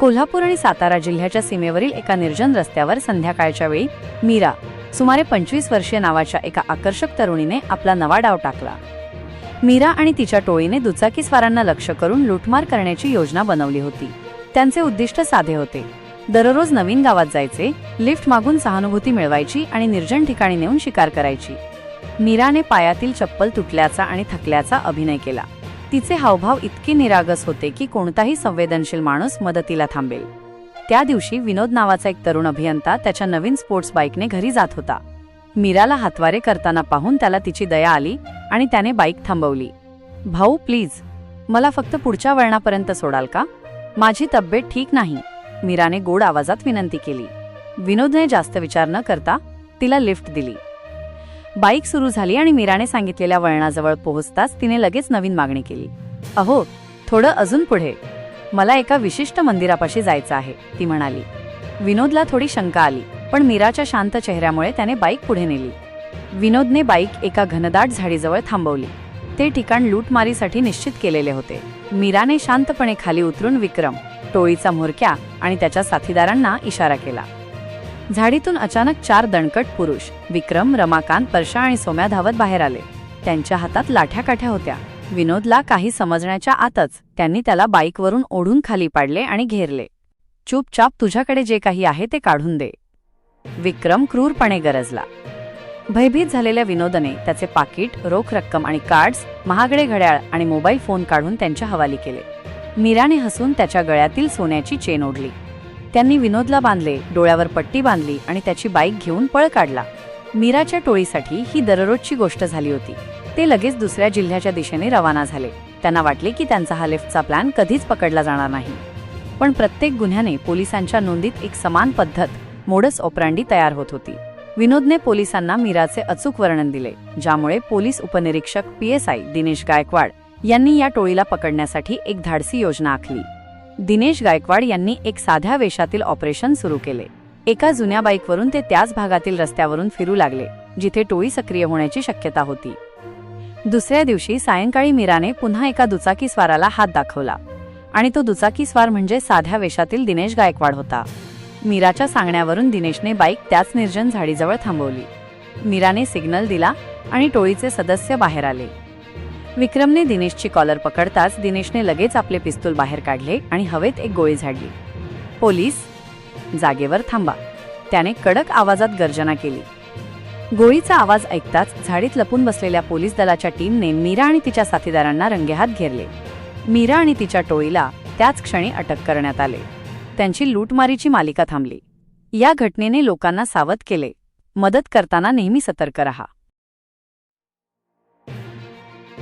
कोल्हापूर आणि सातारा जिल्ह्याच्या सीमेवरील एका निर्जन रस्त्यावर संध्याकाळच्या वेळी मीरा सुमारे पंचवीस वर्षीय नावाच्या एका आकर्षक तरुणीने आपला नवा डाव टाकला. मीरा आणि तिच्या टोळीने दुचाकीस्वारांना लक्ष करून लुटमार करण्याची योजना बनवली होती. त्यांचे उद्दिष्ट साधे होते. दररोज नवीन गावात जायचे लिफ्ट मागून सहानुभूती मिळवायची आणि निर्जन ठिकाणी नेऊन शिकार करायची. मीराने पायातील चप्पल तुटल्याचा आणि थकल्याचा अभिनय केला. तिचे हावभाव इतके निरागस होते की कोणताही संवेदनशील माणूस मदतीला थांबेल. त्या दिवशी विनोद नावाचा एक तरुण अभियंता त्याच्या नवीन स्पोर्ट्स बाईकने घरी जात होता. मीराला हातवारे करताना पाहून त्याला तिची दया आली आणि त्याने बाईक थांबवली. भाऊ प्लीज मला फक्त पुढच्या वळणापर्यंत सोडाल का? माझी तब्येत ठीक नाही. मीराने गोड आवाजात विनंती केली. विनोदने जास्त विचार न करता तिला लिफ्ट दिली. बाईक सुरू झाली आणि मीराने सांगितलेल्या वळणाजवळ पोहोचताच तिने लगेच नवीन मागणी केली. अहो थोडं अजून पुढे. मला एका विशिष्ट मंदिरापाशी जायचं आहे ती म्हणाली. विनोदला थोडी शंका आली पण मीराच्या शांत चेहऱ्यामुळे त्याने बाईक पुढे नेली. विनोदने बाईक एका घनदाट झाडीजवळ थांबवली. ते ठिकाण लूटमारीसाठी निश्चित केलेले होते. मीराने शांतपणे खाली उतरून विक्रम टोळीचा म्होरक्या आणि त्याच्या साथीदारांना इशारा केला. झाडीतून अचानक चार दणकट पुरुष विक्रम रमाकांत परशा आणि सोम्या धावत बाहेर आले. त्यांच्या हातात लाठ्या काठ्या होत्या. विनोदला काही समजण्याच्या आतच त्यांनी त्याला बाईकवरून ओढून खाली पाडले आणि घेरले. चुपचाप तुझ्याकडे जे काही आहे ते काढून दे. विक्रम क्रूरपणे गरजला. भयभीत झालेल्या विनोदने त्याचे पाकिट रोख रक्कम आणि कार्ड्स महागडे घड्याळ आणि मोबाईल फोन काढून त्यांच्या हवाली केले. मीराने हसून त्याच्या गळ्यातील सोन्याची चेन ओढली. त्यांनी विनोदला बांधले डोळ्यावर पट्टी बांधली आणि त्याची बाईक घेऊन पळ काढला. मीराच्या टोळीसाठी ही दररोजची गोष्ट झाली होती. ते लगेच दुसऱ्या जिल्ह्याच्या दिशेने रवाना झाले. त्यांना वाटले की त्यांचा हा लिफ्टचा प्लॅन कधीच पकडला जाणार नाही. पण प्रत्येक गुन्ह्याने पोलिसांच्या नोंदीत एक समान पद्धत मोडस ओपरांडी तयार होत होती. विनोदने पोलिसांना मीराचे अचूक वर्णन दिले ज्यामुळे पोलीस उपनिरीक्षक P S I Dinesh Gaikwad यांनी या टोळीला पकडण्यासाठी एक धाडसी योजना आखली. दिनेश गायकवाड यांनी एक साध्या वेशातील ऑपरेशन सुरू केले. एका जुन्या बाईकवरून ते त्याच भागातील रस्त्यावरून फिरू लागले जिथे टोळी सक्रिय होण्याची शक्यता होती. दुसऱ्या दिवशी सायंकाळी मीराने पुन्हा एका दुचाकीस्वाराला हात दाखवला. आणि तो दुचाकीस्वार म्हणजे साध्या वेशातील दिनेश गायकवाड होता. मीराच्या सांगण्यावरून दिनेशने बाईक त्याच निर्जन झाडीजवळ थांबवली. मीराने सिग्नल दिला आणि टोळीचे सदस्य बाहेर आले. विक्रमने दिनेशची कॉलर पकडताच दिनेशने लगेच आपले पिस्तूल बाहेर काढले आणि हवेत एक गोळी झाडली. पोलीस जागेवर थांबा. त्याने कडक आवाजात गर्जना केली. गोळीचा आवाज ऐकताच झाडीत लपून बसलेल्या पोलीस दलाच्या टीमने मीरा आणि तिच्या साथीदारांना रंगेहात घेरले. मीरा आणि तिच्या टोळीला त्याच क्षणी अटक करण्यात आले. त्यांची लूटमारीची मालिका थांबली. या घटनेने लोकांना सावध केले. मदत करताना नेहमी सतर्क रहा.